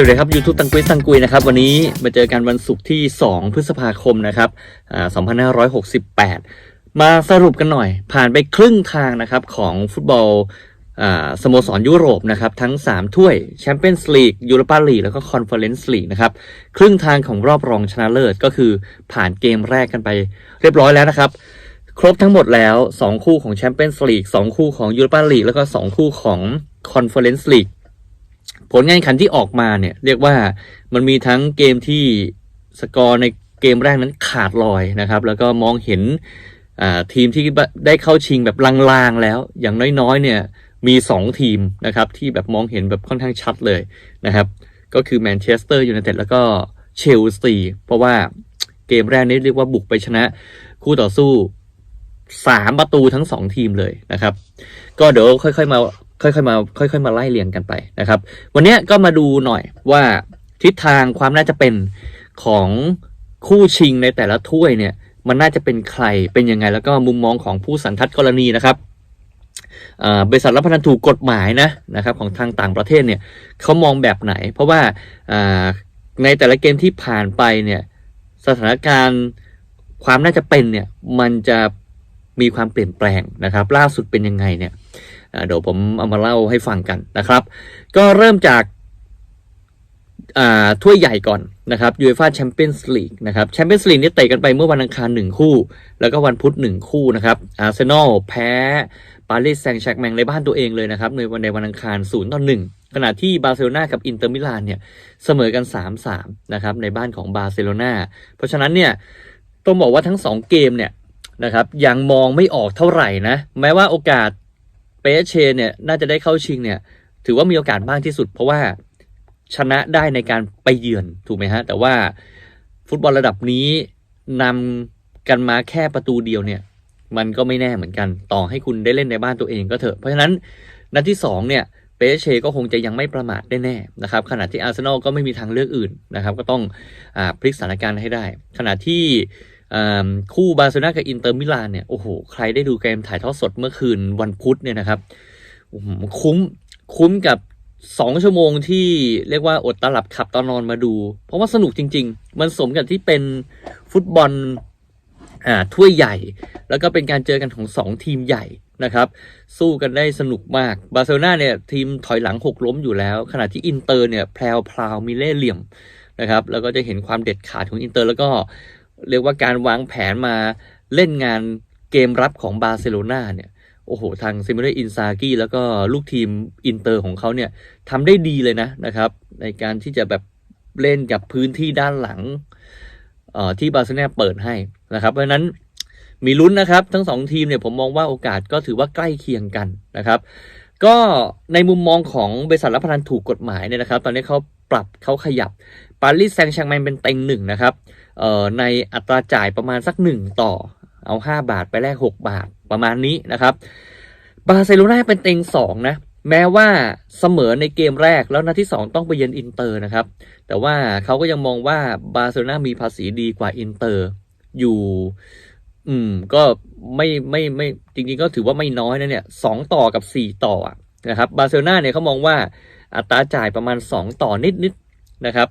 สวัสดีครับ YouTube ตังกุยตังกุยนะครับวันนี้มาเจอกันวันศุกร์ที่ 2 พฤษภาคมนะครับอ่า2568 มาสรุปกันหน่อย ผ่านไปครึ่งทางนะครับของฟุตบอลสโมสรยุโรปนะครับทั้ง 3 ถ้วยแชมเปี้ยนส์ลีกยูโรปาลีกแล้วก็คอนเฟอเรนซ์ลีกนะครับครึ่งทางของรอบรองชนะเลิศก็คือผ่านเกมแรกกันไปเรียบร้อยแล้วนะครับ ครบทั้งหมดแล้ว 2 คู่ของแชมเปี้ยนส์ลีก2คู่ของยูโรปาลีกแล้วก็ 2 คู่ของคอนเฟอเรนซ์ลีกผลงานแข่งขันที่ออกมาเนี่ย เรียกว่ามันมีทั้งเกมที่สกอร์ในเกมแรกนั้นขาดลอยนะครับ แล้วก็มองเห็นทีมที่ได้เข้าชิงแบบลางๆแล้ว อย่างน้อยๆเนี่ยมี 2 ทีมนะครับที่แบบมองเห็นแบบค่อนข้างชัดเลยนะครับ ก็คือแมนเชสเตอร์ยูไนเต็ดแล้วก็เชลซีเพราะว่าเกมแรกนี้เรียกว่าบุกไปชนะคู่ต่อสู้ 3ประตูทั้ง2ทีมเลยนะครับ ก็เดี๋ยวค่อยๆมาค่อยๆมาค่อยๆมาไล่เรียงกันไปนะครับ วันนี้ก็มาดูหน่อยว่าทิศทางความน่าจะเป็นของคู่ชิงในแต่ละถ้วยเนี่ย มันน่าจะเป็นใครเป็นยังไง แล้วก็มุมมองของผู้สันทัดกรณีนะครับบริษัทรับพนันถูกกฎหมายนะนะครับของทางต่างประเทศเนี่ยเขามองแบบไหน เพราะว่าในแต่ละเกมที่ผ่านไปเนี่ยสถานการณ์ความน่าจะเป็นเนี่ยมันจะ มีความเปลี่ยนแปลงนะครับ ล่าสุดเป็นยังไงเนี่ยเดี๋ยวผมเอามาเล่าให้ฟังกันนะครับ ก็เริ่มจากอ่าถ้วยใหญ่ก่อนนะครับ UEFA Champions League นะครับ Champions League นี่เตะกันไปเมื่อวันอังคารหนึ่งคู่ แล้วก็วันพุธหนึ่งคู่นะครับอาร์เซนอลแพ้ปารีสแซงต์แชร์กแมงในบ้านตัวเองเลยนะครับ ในวันในวันอังคาร0ต่อ1ขณะที่บาร์เซโลนากับอินเตอร์มิลานเนี่ยเสมอกัน 3-3นะครับในบ้านของบาร์เซโลนาเพราะฉะนั้นเนี่ยต้องบอกว่าทั้ง 2 เกมเนี่ย นะครับยังมองไม่ออกเท่าไหร่นะ แม้ว่าโอกาสเปเชเนี่ยน่าจะได้เข้าชิงเนี่ยถือว่ามีโอกาสมากที่สุด เพราะว่าชนะได้ในการไปเยือนถูกไหมฮะแต่ว่าฟุตบอลระดับนี้นำกันมาแค่ประตูเดียวเนี่ยมันก็ไม่แน่เหมือนกันต่อให้คุณได้เล่นในบ้านตัวเองก็เถอะเพราะฉะนั้นนัดที่2เนี่ยเปเชก็คงจะยังไม่ประมาทได้แน่นะครับขณะที่อาร์เซนอลก็ไม่มีทางเลือกอื่นนะครับก็ต้องอพลิกสถานการณ์ให้ได้ ขณะที่ คู่บาร์เซโลนากับอินเตอร์มิลานเนี่ยโอ้โหใครได้ดูเกมถ่ายทอดสดเมื่อคืนวันพุธเนี่ยนะครับคุ้มคุ้มกับสองชั่วโมงที่เรียกว่าอดตาหลับขับตอนนอนมาดู เพราะว่าสนุกจริง ๆ มันสมกับที่เป็นฟุตบอลอ่าถ้วยใหญ่ แล้วก็เป็นการเจอกันของสองทีมใหญ่นะครับ สู้กันได้สนุกมากบาร์เซโลนาเนี่ยทีมถอยหลังหกล้มอยู่แล้ว ขณะที่อินเตอร์เนี่ยแพรวพราวมีเล่เหลี่ยมนะครับแล้วก็จะเห็นความเด็ดขาดของอินเตอร์ แล้วก็ เรียกว่าการวางแผนมาเล่นงานเกมรับของบาร์เซโลนาเนี่ยโอ้โห ทางซิมเนอินซากิแล้วก็ลูกทีมอินเตอร์ของเขาเนี่ยทำได้ดีเลยนะนะครับ ในการที่จะแบบเล่นกับพื้นที่ด้านหลังที่บาร์เซโลนาเปิดให้นะครับ เพราะนั้นมีลุ้นนะครับ ทั้งสองทีมเนี่ยผมมองว่าโอกาสก็ถือว่าใกล้เคียงกันนะครับ ก็ในมุมมองของบริษัทรับพนันถูกกฎหมายเนี่ยนะครับ ตอนนี้เขาปรับเขาขยับปารีสแซงต์แชร์กแมงเป็นเต็งหนึ่งนะครับ เอ่อในอัตราจ่ายประมาณสักหนึ่งต่อ เอา 5 บาทไปแลก6 บาทประมาณนี้นะครับ บาร์เซโลนาเป็นเต็ง2นะแม้ว่าเสมอในเกมแรกแล้วนัดที่ 2 ต้องไปเยือนอินเตอร์นะครับ แต่ว่าเขาก็ยังมองว่าบาร์เซโลนามีภาษีดีกว่าอินเตอร์อยู่ อืม ก็ไม่ไม่ไม่จริงๆก็ถือว่าไม่น้อยนะเนี่ยสองต่อกับ 4 ต่อนะครับบาร์เซโลนาเนี่ยเขามองว่าอัตราจ่ายประมาณ 2 ต่อนิดๆนะครับ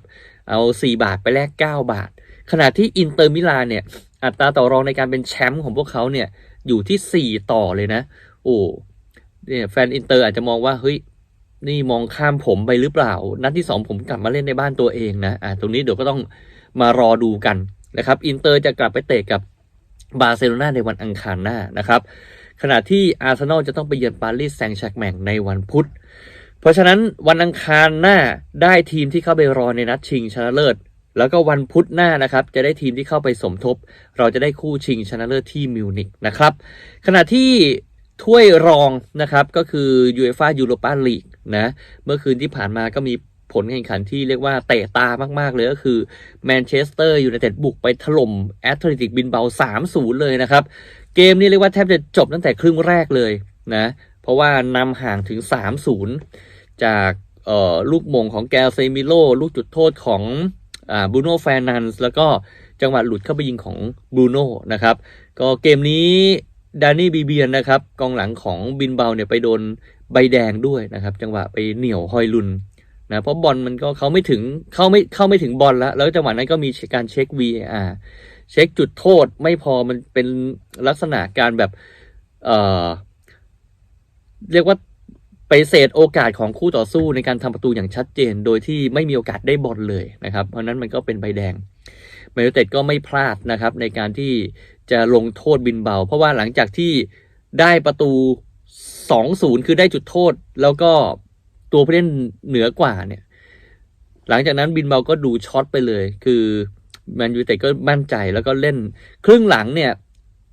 เอา 4 บาทไปแลก 9 บาท ขณะที่อินเตอร์มิลานเนี่ย อัตราต่อรองในการเป็นแชมป์ของพวกเขาเนี่ยอยู่ที่ 4 ต่อเลยนะ โอ้เนี่ยแฟนอินเตอร์อาจจะมองว่าเฮ้ยนี่มองข้ามผมไปหรือเปล่า นัดที่ 2 ผมกลับมาเล่นในบ้านตัวเองนะอ่าตรงนี้เดี๋ยวก็ต้องมารอดูกันนะครับอินเตอร์จะกลับไปเตะกับบาร์เซโลนาในวันอังคารหน้านะครับขณะที่อาร์เซนอลจะต้องไปเยือนปารีสแซงต์แชร์กแมงในวันพุธ เพราะฉะนั้นวันอังคารหน้าได้ทีมที่เข้าไปรอในนัดชิงชนะเลิศ แล้วก็วันพุธหน้านะครับจะได้ทีมที่เข้าไปสมทบ เราจะได้คู่ชิงชนะเลิศที่มิวนิกนะครับขณะที่ถ้วยรองนะครับก็คือ UEFA Europa League นะเมื่อคืนที่ผ่านมาก็มีผลแข่งขันที่เรียกว่าเตะตามาก ๆ เลยก็คือแมนเชสเตอร์ยูไนเต็ดบุกไปถล่มแอตเลติกบินเบา 3-0 เลยนะครับ เกมนี้เรียกว่าแทบจะจบตั้งแต่ครึ่งแรกเลยนะ เพราะว่านำห่างถึง 3-0 จากลูกมงของแกลเซมิโล ลูกจุดโทษของ บูโน่แฟร์นันส์แล้วก็จังหวะหลุดเข้าไปยิงของบูโน่นะครับ ก็เกมนี้ดานี่บีเบียนนะครับกองหลังของบินเบาเนี่ยไปโดนใบแดงด้วยนะครับ จังหวะไปเหนี่ยวฮอยลุนนะเพราะบอลมันก็เขาไม่ถึงเข้าไม่เข้าไม่ถึงบอลแล้ว แล้วจังหวะนั้นก็มีการเช็ค VAR เช็คจุดโทษไม่พอมันเป็นลักษณะการแบบเอ่อเรียกว่า ไปเศษโอกาสของคู่ต่อสู้ในการทำประตูอย่างชัดเจน โดยที่ไม่มีโอกาสได้บอลเลยนะครับ เพราะนั้นมันก็เป็นใบแดงแมนยูเต็ดก็ไม่พลาดนะครับ ในการที่จะลงโทษบินเบา เพราะว่าหลังจากที่ได้ประตู 2-0 คือได้จุดโทษ แล้วก็ตัวผู้เล่นเหนือกว่าเนี่ย หลังจากนั้นบินเบาก็ดูช็อตไปเลย คือแมนยูเต็ดก็มั่นใจแล้วก็เล่น ครึ่งหลังเนี่ย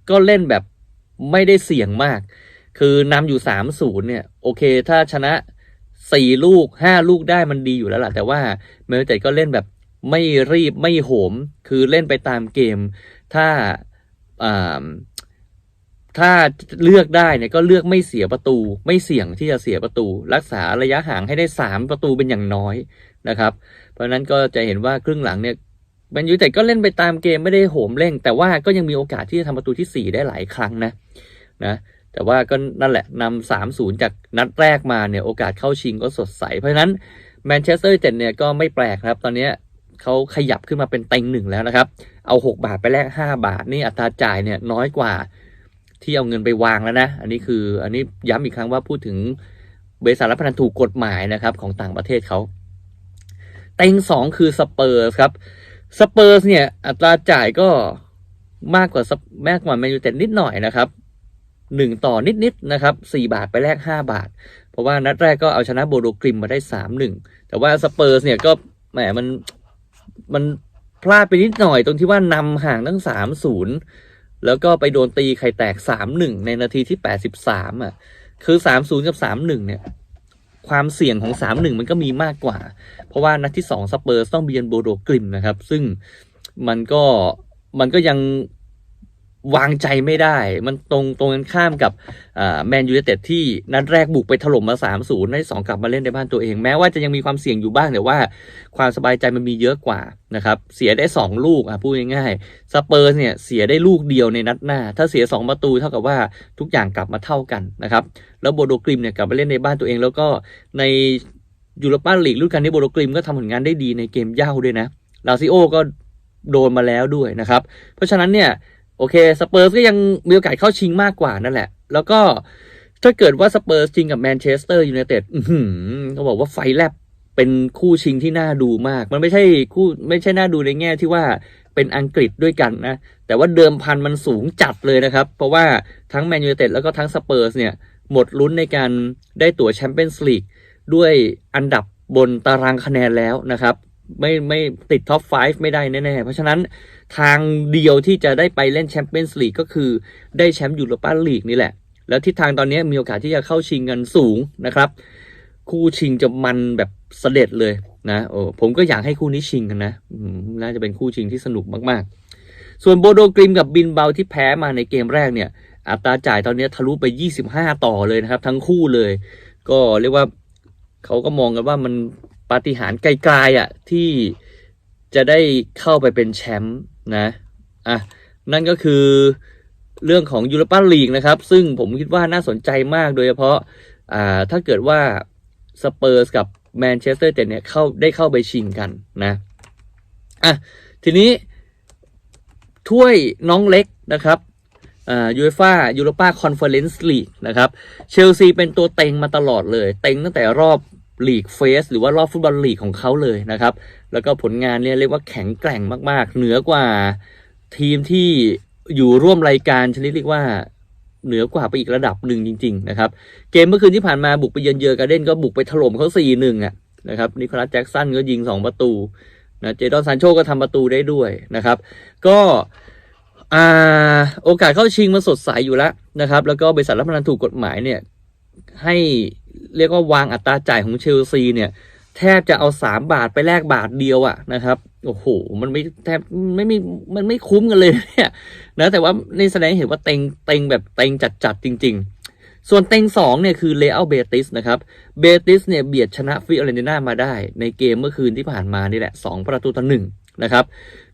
ก็เล่นแบบไม่ได้เสี่ยงมาก คือนำอยู่สามศูนย์เนี่ยโอเค ถ้าชนะสี่ลูกห้าลูกได้มันดีอยู่แล้วล่ะ แต่ว่าแมนยูไนเต็ดก็เล่นแบบไม่รีบไม่โหม คือเล่นไปตามเกม ถ้าถ้าเลือกได้เนี่ยก็เลือกไม่เสียประตู ไม่เสี่ยงที่จะเสียประตู รักษาระยะห่างให้ได้สามประตูเป็นอย่างน้อยนะครับ เพราะนั้นก็จะเห็นว่าครึ่งหลังเนี่ยแมนยูไนเต็ดก็เล่นไปตามเกมไม่ได้โหมเร่ง แต่ว่าก็ยังมีโอกาสที่จะทำประตูที่สี่ได้หลายครั้งนะนะ แต่ว่าก็นั่นแหละนำสามศูนย์จากนัดแรกมาเนี่ยโอกาสเข้าชิงก็สดใส เพราะฉะนั้นแมนเชสเตอร์ยูไนเต็ดเนี่ยก็ไม่แปลกครับ ตอนนี้เขาขยับขึ้นมาเป็นเต็งหนึ่งแล้วนะครับ เอา 6 บาทไปแลก5 บาท นี่อัตราจ่ายเนี่ยน้อยกว่าที่เอาเงินไปวางแล้วนะ อันนี้คืออันนี้ย้ำอีกครั้งว่าพูดถึงบริษัทรับพนันถูกกฎหมายนะครับของต่างประเทศเขาเต็งสองคือสเปอร์สครับสเปอร์สเนี่ยอัตราจ่ายก็มากกว่าแมากกว่าแมนยูเต็ดนิดหน่อยนะครับ หนึ่งต่อนิดๆนะครับสี่บาทไปแลกห้าบาท เพราะว่านัดแรกก็เอาชนะโบโดกริมมาได้สามหนึ่งแต่ว่าสเปอร์สเนี่ยก็แหมมันมันพลาดไปนิดหน่อยตรงที่ว่านำห่างตั้งสามศูนย์แล้วก็ไปโดนตีไข่แตกสามหนึ่งในนาทีที่แปดสิบสามอะ คือสามศูนย์กับสามหนึ่งเนี่ย ความเสี่ยงของสามหนึ่งมันก็มีมากกว่า เพราะว่านัดที่สองสเปอร์สต้องเบียนโบโดกริมนะครับ ซึ่งมันก็มันก็ยัง วางใจไม่ได้ มันตรงตรงกันข้ามกับแมนยูไนเต็ดที่นัดแรกบุกไปถล่มมา 3-0ในสองกลับมาเล่นในบ้านตัวเอง แม้ว่าจะยังมีความเสี่ยงอยู่บ้างแต่ว่าความสบายใจมันมีเยอะกว่านะครับเสียได้ 2 ลูกอะพูดง่ายๆสเปอร์เนี่ยเสียได้ลูกเดียวในนัดหน้า ถ้าเสีย 2 ประตูเท่ากับว่าทุกอย่างกลับมาเท่ากันนะครับแล้วโบโดกริมเนี่ยกลับมาเล่นในบ้านตัวเอง แล้วก็ในยูโรปาลีกรุ่นการนี้โบโดกริมก็ทำผลงานได้ดีในเกมเย่าด้วยนะลาซิโอก็โดนมาแล้วด้วยนะครับเพราะฉะนั้นเนี่ย โอเคสเปอร์สก็ยังมีโอกาสเข้าชิงมากกว่านั่นแหละ แล้วก็ถ้าเกิดว่าสเปอร์สชิงกับแมนเชสเตอร์ยูไนเต็ดเขาบอกว่าไฟแลบเป็นคู่ชิงที่น่าดูมาก มันไม่ใช่คู่ไม่ใช่น่าดูในแง่ที่ว่าเป็นอังกฤษด้วยกันนะ แต่ว่าเดิมพันมันสูงจัดเลยนะครับ เพราะว่าทั้งแมนยูไนเต็ดแล้วก็ทั้งสเปอร์สเนี่ย หมดลุ้นในการได้ตั๋วแชมเปี้ยนส์ลีกด้วยอันดับบนตารางคะแนนแล้วนะครับ ไม่ไม่ติดท็อป 5 ไม่ได้แน่ๆ เพราะฉะนั้นทางเดียวที่จะได้ไปเล่นแชมเปี้ยนส์ลีกก็คือได้แชมป์ยูโรปาลีกนี่แหละ แล้วทิศทางตอนนี้มีโอกาสที่จะเข้าชิงกันสูงนะครับ คู่ชิงจะมันแบบเสด็จเลยนะโอ้ผมก็อยากให้คู่นี้ชิงกันนะน่าจะเป็นคู่ชิงที่สนุกมากๆ ส่วนโบโดกริมกับบินเบาที่แพ้มาในเกมแรกเนี่ย อัตราจ่ายตอนนี้ทะลุไป 25 ต่อเลยนะครับ ทั้งคู่เลย ก็เรียกว่าเขาก็มองกันว่ามัน ปาฏิหาริย์ไกลๆอะที่จะได้เข้าไปเป็นแชมป์นะอะนั่นก็คือเรื่องของยูโรปาลีกนะครับ ซึ่งผมคิดว่าน่าสนใจมากโดยเฉพาะอ่าถ้าเกิดว่าสเปอร์สกับแมนเชสเตอร์เจเนี่ยเข้าได้เข้าไปชิงกันนะอะทีนี้ถ้วยน้องเล็กนะครับยูเอฟ่ายูโรปาคอนเฟอเรนซ์ลีกนะครับ เชลซีเป็นตัวเต็งมาตลอดเลย เต็งตั้งแต่รอบ ลีกเฟสหรือว่ารอบฟุตบอลลีกของเขาเลยนะครับ แล้วก็ผลงานเนี่ยเรียกว่าแข็งแกร่งมาก ๆ เหนือกว่าทีมที่อยู่ร่วมรายการชนิดเรียกว่าเหนือกว่าไปอีกระดับหนึ่งจริง ๆ นะครับ เกมเมื่อคืนที่ผ่านมาบุกไปเยือนเยอการ์เด้นก็บุกไปถล่มเขา4ีหนึ่งอะนะครับนิโคลัสแจ็กสันก็ยิง 2 ประตูนะเจดอนซานโชก็ทำประตูได้ด้วยนะครับ ก็อ่าโอกาสเข้าชิงมันสดใสอยู่แล้วนะครับ แล้วก็บริษัทรับพนันถูกกฎหมายเนี่ยให้ เรียกว่าวางอัตราจ่ายของเชลซีเนี่ย แทบจะเอาสามบาทไปแลกบาทเดียวอะนะครับโอ้โหมันไม่แทบไม่มีมันไม่คุ้มกันเลยเนี่ยนะแต่ว่านี่แสดงเห็นว่าเต็งเต็งแบบเต็งจัดจัดจริง ๆส่วนเต็งสองเนี่ยคือเลอัลเบติสนะครับ เบติสเนี่ยเบียดชนะฟิออเรนติน่ามาได้ ในเกมเมื่อคืนที่ผ่านมานี่แหละสองประตูต่อหนึ่งนะครับ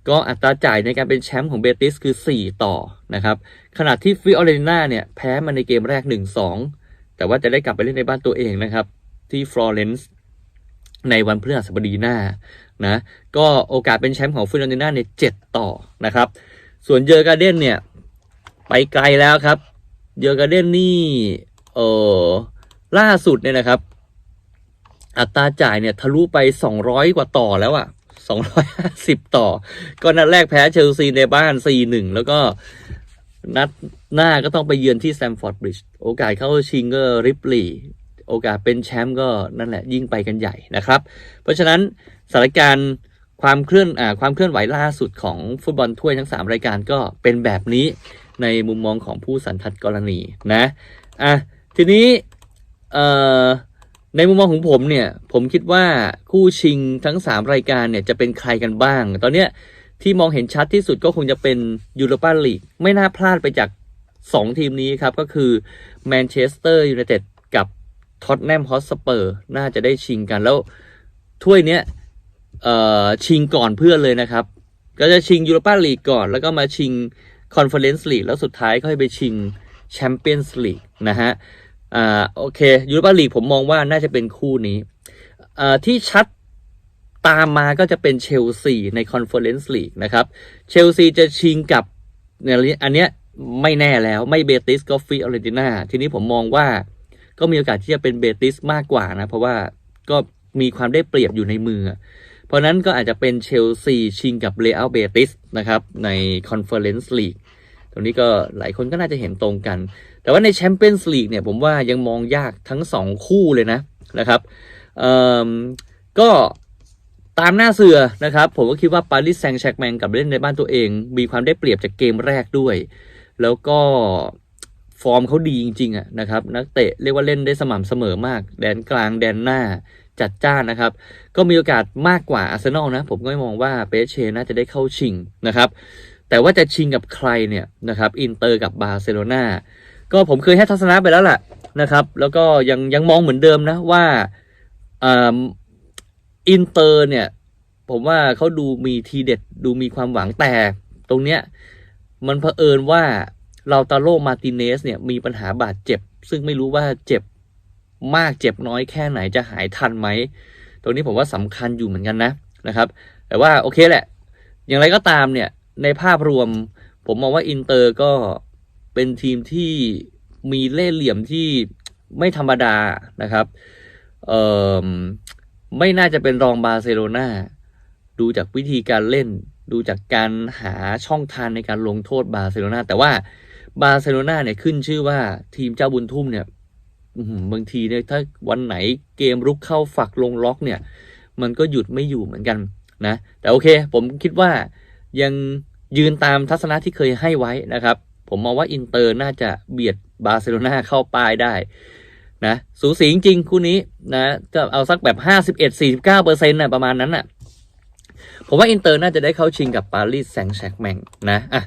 ก็อัตราจ่ายในการเป็นแชมป์ของเบติสคือ 4 ต่อนะครับ ขณะที่ฟิออเรน a เนี่ยแพ้มาในเกมแรก 1-2 แต่ว่าจะได้กลับไปเล่นในบ้านตัวเองนะครับ ที่ฟลอเรนซ์ในวันพฤหัสบดีหน้านะก็โอกาสเป็นแชมป์ของฟิออเรน a เนี่ย7ต่อนะครับ ส่วนเยอร์การ์เดนเนี่ย ไปไกลแล้วครับ เยอร์การ์เดนนี่เออล่าสุดเนี่ยนะครับ อัตราจ่ายเนี่ยทะลุไป200กว่าต่อแล้วอะ250ต่อ ก็นัดแรกแพ้เชลซีในบ้าน4-1แล้วก็ นัดหน้าก็ต้องไปเยือนที่แซมฟอร์ดบริดจ์โอกาสเข้าชิงก็ริปลีโอกาสเป็นแชมป์ก็นั่นแหละยิ่งไปกันใหญ่นะครับ เพราะฉะนั้นสถานการณ์ความเคลื่อนอความเคลื่อนไหวล่าสุดของฟุตบอลถ้วยทั้ง 3 รายการก็เป็นแบบนี้ในมุมมองของผู้สันทัดกรณีนะอะทีนี้ในมุมมองของผมเนี่ยผมคิดว่าคู่ชิงทั้ง 3 รายการเนี่ยจะเป็นใครกันบ้าง ตอนเนี้ย ที่มองเห็นชัดที่สุดก็คงจะเป็นยูโรปาลีกไม่น่าพลาดไปจาก 2 ทีมนี้ครับ ก็คือแมนเชสเตอร์ยูไนเต็ดกับท็อตแนมฮอสเปอร์น่าจะได้ชิงกันแล้วถ้วยเนี้ยเอ่อชิงก่อนเพื่อนเลยนะครับ ก็จะชิงยูโรปาลีกก่อน แล้วก็มาชิงคอนเฟอเรนซ์ลีกแล้วสุดท้ายค่อยไปชิงแชมเปี้ยนส์ลีกนะฮะอ่าโอเคยูโรปาลีกผมมองว่าน่าจะเป็นคู่นี้อ่าที่ชัด ตามมาก็จะเป็นเชลซีในคอนเฟอเรนซ์ลีกนะครับ เชลซีจะชิงกับเนี่ยอันเนี้ยไม่แน่แล้วไม่เบติสก็ฟิออเรนติน่าทีนี้ผมมองว่าก็มีโอกาสที่จะเป็นเบติสมากกว่านะ เพราะว่าก็มีความได้เปรียบอยู่ในมือ เพราะนั้นก็อาจจะเป็นเชลซีชิงกับเรอัลเบติสนะครับในคอนเฟอเรนซ์ลีกตรงนี้ก็หลายคนก็น่าจะเห็นตรงกัน แต่ว่าในแชมเปี้ยนส์ลีกเนี่ยผมว่ายังมองยากทั้งสองคู่เลยนะนะครับก็ ตามหน้าเสือนะครับ ผมก็คิดว่าปารีสแซงต์แชร์กแมงกับเล่นในบ้านตัวเอง มีความได้เปรียบจากเกมแรกด้วย แล้วก็ฟอร์มเขาดีจริงๆอะนะครับนักเตะเรียกว่าเล่นได้สม่ำเสมอมาก แดนกลางแดนหน้าจัดจ้านนะครับ ก็มีโอกาสมากกว่าอาร์เซนอลนะ ผมก็มองว่าเปเชน่าจะได้เข้าชิงนะครับ แต่ว่าจะชิงกับใครเนี่ยนะครับอินเตอร์กับบาร์เซโลนาก็ผมเคยให้ทัศนะไปแล้วแหละนะครับ แล้วก็ยังยังมองเหมือนเดิมนะว่า อินเตอร์เนี่ย ผมว่าเขาดูมีทีเด็ดดูมีความหวังแต่ตรงเนี้ยมันเผอิญว่าเราตาโลมาติเนสเนี่ยมีปัญหาบาดเจ็บ ซึ่งไม่รู้ว่าเจ็บมากเจ็บน้อยแค่ไหนจะหายทันไหม ตรงนี้ผมว่าสำคัญอยู่เหมือนกันนะนะครับ แต่ว่าโอเคแหละ อย่างไรก็ตามเนี่ยในภาพรวม ผมมองว่าอินเตอร์ก็เป็นทีมที่มีเล่ห์เหลี่ยมที่ไม่ธรรมดานะครับ เอ่อ ไม่น่าจะเป็นรองบาร์เซโลนาดูจากวิธีการเล่น ดูจากการหาช่องทางในการลงโทษบาร์เซโลนาแต่ว่าบาร์เซโลนาเนี่ยขึ้นชื่อว่าทีมเจ้าบุญทุ่มเนี่ยบางทีเนี่ยถ้าวันไหนเกมรุกเข้าฝักลงล็อกเนี่ย มันก็หยุดไม่อยู่เหมือนกันนะ แต่โอเค ผมคิดว่ายังยืนตามทัศนะที่เคยให้ไว้นะครับ ผมมองว่าอินเตอร์น่าจะเบียดบาร์เซโลนาเข้าป้ายได้ นะสูสีจริงๆคู่นี้นะก็เอาสักแบบ51 49เปอร์เซ็นต์นะประมาณนั้นน่ะผมว่าอินเตอร์น่าจะได้เข้าชิงกับปารีสแซงต์แชกแมงนะอะ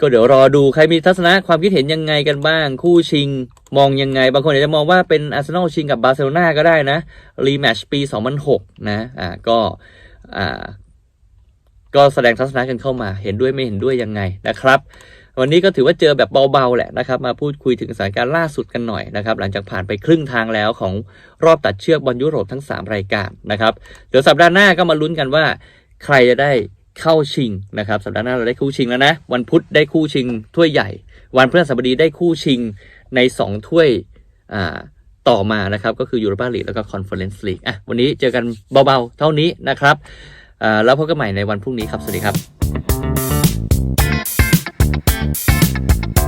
ก็เดี๋ยวรอดูใครมีทัศนะความคิดเห็นยังไงกันบ้าง คู่ชิงมองยังไง บางคนอาจจะมองว่าเป็นอาร์เซนอลชิงกับบาร์เซโลนาก็ได้นะ รีแมชปี 2006 นะอ่าก็อ่าก็แสดงทัศนะกันเข้ามาเห็นด้วยไม่เห็นด้วยยังไงนะครับ วันนี้ก็ถือว่าเจอแบบเบาๆแหละนะครับ มาพูดคุยถึงสถานการณ์ล่าสุดกันหน่อยนะครับ หลังจากผ่านไปครึ่งทางแล้วของรอบตัดเชือกบอลยุโรปทั้ง 3 รายการนะครับ เดี๋ยวสัปดาห์หน้าก็มาลุ้นกันว่า ใครจะได้เข้าชิงนะครับ สัปดาห์หน้าเราได้คู่ชิงแล้วนะ วันพุธได้คู่ชิงถ้วยใหญ่ วันพฤหัสบดีได้คู่ชิงใน 2 ถ้วยอ่าต่อมานะครับ ก็คือยูโรปาลีกแล้วก็คอนเฟอเรนซ์ลีกอะวันนี้เจอกันเบาๆ เท่านี้นะครับอ่าแล้วพบกันใหม่ในวันพรุ่งนี้ครับ สวัสดีครับ Thank you.